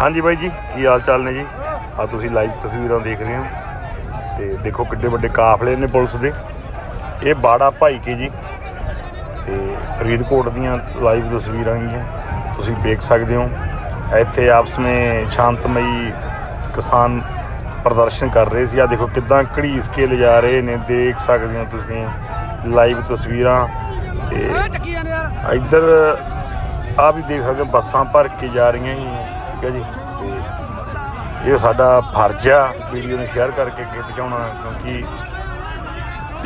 ਹਾਂਜੀ ਬਾਈ ਜੀ ਕੀ ਹਾਲ ਚਾਲ ਨੇ ਜੀ? ਆ ਤੁਸੀਂ ਲਾਈਵ ਤਸਵੀਰਾਂ ਦੇਖ ਰਹੇ ਹੋ। ਤੇ ਦੇਖੋ ਕਿੱਡੇ ਵੱਡੇ ਕਾਫਲੇ ਨੇ ਪੁਲਿਸ ਦੇ। ਇਹ ਬਾੜਾ ਭਾਈ ਕੇ ਜੀ। ਤੇ ਫਰੀਦਕੋਟ ਦੀਆਂ ਲਾਈਵ ਤਸਵੀਰਾਂ ਗੀਆਂ ਤੁਸੀਂ ਦੇਖ ਸਕਦੇ ਹੋ। ਇੱਥੇ ਆਪਸ ਵਿੱਚ ਸ਼ਾਂਤਮਈ ਕਿਸਾਨ ਪ੍ਰਦਰਸ਼ਨ ਕਰ ਰਹੇ ਸੀ। ਆ ਦੇਖੋ ਕਿਦਾਂ ਘੜੀਸ ਕੇ ਲਿਜਾ ਰਹੇ ਨੇ। ਦੇਖ ਸਕਦੇ ਹੋ ਤੁਸੀਂ ਲਾਈਵ ਤਸਵੀਰਾਂ। ਤੇ ਇੱਧਰ ਆ ਵੀ ਦੇਖ ਸਕਦੇ ਬੱਸਾਂ ਭਰ ਕੇ ਜਾ ਰਹੀਆਂ ਹੀ ਠੀਕ ਹੈ ਜੀ। ਤੇ ਇਹ ਸਾਡਾ ਫਰਜ਼ ਆ ਵੀਡੀਓ ਨੂੰ ਸ਼ੇਅਰ ਕਰਕੇ ਅੱਗੇ ਪਹੁੰਚਾਉਣਾ, ਕਿਉਂਕਿ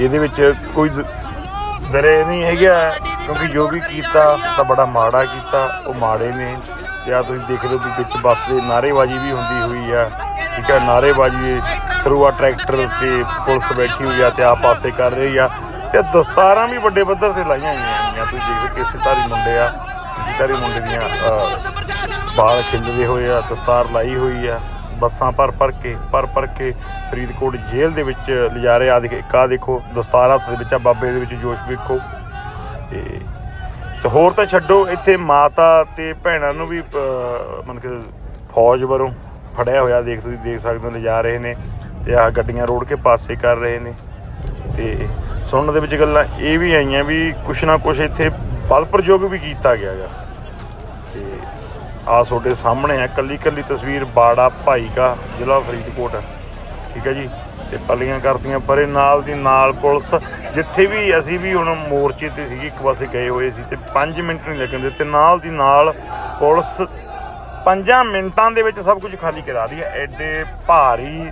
ਇਹਦੇ ਵਿੱਚ ਕੋਈ ਦ- ਦਰੇ ਨਹੀਂ ਹੈਗਾ ਕਿਉਂਕਿ ਜੋ ਵੀ ਕੀਤਾ, ਤਾਂ ਬੜਾ ਮਾੜਾ ਕੀਤਾ। ਉਹ ਮਾੜੇ ਨੇ। ਤੇ ਆ ਤੁਸੀਂ ਦੇਖ ਰਹੇ ਹੋ ਵੀ ਵਿੱਚ ਬੱਸ ਦੇ ਨਾਰੇਬਾਜ਼ੀ ਵੀ ਹੁੰਦੀ ਹੋਈ ਆ। ਠੀਕ ਹੈ ਨਾਰੇਬਾਜ਼ੀ ਥਰੂ ਆ ਟਰੈਕਟਰ ਤੇ ਪੁਲਿਸ ਬੈਠੀ ਹੋਈ ਆ ਤੇ ਆ ਪਾਸੇ ਕਰ ਰਹੀ ਆ। ਤੇ ਦਸਤਾਰਾਂ ਵੀ ਵੱਡੇ ਪੱਧਰ ਤੇ ਲਾਈਆਂ ਹੋਈਆਂ। ਤੁਸੀਂ ਦੇਖ ਰਹੇ ਕਿਸੇ ਧਾਰੀ ਮੁੰਡੇ ਆ। ਕਿਸੇ ਧਾਰੀ ਮੁੰਡੇ ਦੀਆਂ ਬਾਲ ਖਿੰਡਦੇ ਹੋਏ ਆ ਦਸਤਾਰ ਲਾਈ ਹੋਈ ਆ ਬੱਸਾਂ ਭਰ ਭਰ ਕੇ ਭਰ ਭਰ ਕੇ ਫਰੀਦਕੋਟ ਜੇਲ੍ਹ ਦੇ ਵਿੱਚ ਲਿਜਾ ਰਹੇ ਆ। ਦੇਖ ਇੱਕ ਦੇਖੋ ਦਸਤਾਰ ਹੱਥ ਦੇ ਵਿੱਚ ਆ ਬਾਬੇ ਦੇ ਵਿੱਚ ਜੋਸ਼ ਵੇਖੋ। ਤੇ ਤੇ ਹੋਰ ਤਾਂ ਛੱਡੋ ਇੱਥੇ ਮਾਤਾ ਤੇ ਭੈਣਾਂ ਨੂੰ ਵੀ ਅਹ, ਮਤਲਬ ਕਿ ਫੌਜ ਵੱਲੋਂ ਫੜਿਆ ਹੋਇਆ ਦੇਖ ਤੁਸੀਂ ਦੇਖ ਸਕਦੇ ਹੋ ਲਿਜਾ ਰਹੇ ਨੇ। ਤੇ ਆ ਗੱਡੀਆਂ ਰੋੜ ਕੇ ਪਾਸੇ ਕਰ ਰਹੇ ਨੇ। ਤੇ ਸੁਣਨ ਦੇ ਵਿੱਚ ਗੱਲਾਂ ਇਹ ਵੀ ਆਈਆਂ ਵੀ ਕੁਛ ਨਾ ਕੁਛ ਇੱਥੇ ਬਲ ਪ੍ਰਯੋਗ ਵੀ ਕੀਤਾ ਗਿਆ ਗਾ ਤੇ ਆ ਤੁਹਾਡੇ ਸਾਹਮਣੇ ਆ ਕੱਲੀ ਕੱਲੀ ਤਸਵੀਰ ਬਾੜਾ ਭਾਈ ਕਾ ਜ਼ਿਲ੍ਹਾ ਫਰੀਦਕੋਟ ਠੀਕ ਹੈ ਜੀ? ਤੇ ਪੱਲੀਆਂ ਕਰਤੀਆਂ ਪਰੇ, ਨਾਲ ਦੀ ਨਾਲ ਪੁਲਿਸ, ਜਿੱਥੇ ਵੀ ਅਸੀਂ ਵੀ ਹੁਣ ਮੋਰਚੇ ਤੇ ਸੀਗੇ, ਇੱਕ ਪਾਸੇ ਗਏ ਹੋਏ ਸੀ ਤੇ 5 ਮਿੰਟ ਨਹੀਂ ਲੱਗਣ ਦਿੱਤੇ ਨਾਲ ਦੀ ਨਾਲ ਪੁਲਿਸ 5 ਮਿੰਟਾਂ ਦੇ ਵਿੱਚ ਸਭ ਕੁਝ ਖਾਲੀ ਕਰਾ ਰਹੀ ਹੈ ਐਡੇ ਭਾਰੀ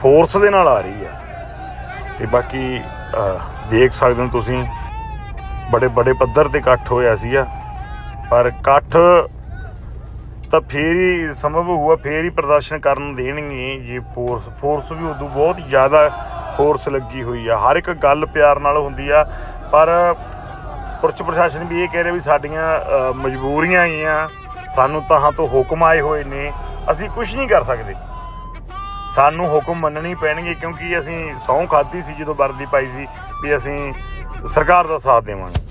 ਫੋਰਸ ਦੇ ਨਾਲ ਆ ਰਹੀ ਹੈ ਤੇ ਬਾਕੀ ਦੇਖ ਸਕਦੇ ਹੋ ਤੁਸੀਂ। ਬੜੇ ਬੜੇ ਪੱਧਰ ਤੇ ਇਕੱਠ ਹੋਇਆ ਸੀਗਾ। ਪਰ ਇਕੱਠ ਤਾਂ ਫੇਰ ਹੀ ਸੰਭਵ ਹੋਊਗਾ, ਫੇਰ ਹੀ ਪ੍ਰਦਰਸ਼ਨ ਕਰਨ ਦੇਣਗੇ। ਜੇ ਫੋਰਸ ਫੋਰਸ ਵੀ ਉਦੋਂ ਬਹੁਤ ਜ਼ਿਆਦਾ ਫੋਰਸ ਲੱਗੀ ਹੋਈ ਆ। ਹਰ ਇੱਕ ਗੱਲ ਪਿਆਰ ਨਾਲ ਹੁੰਦੀ ਆ। ਪਰ ਪੁਲਿਸ ਪ੍ਰਸ਼ਾਸਨ ਵੀ ਇਹ ਕਹਿ ਰਿਹਾ ਵੀ ਸਾਡੀਆਂ ਮਜਬੂਰੀਆਂ ਆਈਆਂ। ਸਾਨੂੰ ਤਾਂ ਤੋਂ ਹੁਕਮ ਆਏ ਹੋਏ ਨੇ। ਅਸੀਂ ਕੁਝ ਨਹੀਂ ਕਰ ਸਕਦੇ। ਸਾਨੂੰ ਹੁਕਮ ਮੰਨਣੀ ਪੈਣਗੇ ਕਿਉਂਕਿ ਅਸੀਂ ਸਹੁੰ ਖਾਧੀ ਸੀ ਜਦੋਂ ਵਰਦੀ ਪਾਈ ਸੀ ਵੀ ਅਸੀਂ ਸਰਕਾਰ ਦਾ ਸਾਥ ਦੇਵਾਂਗੇ।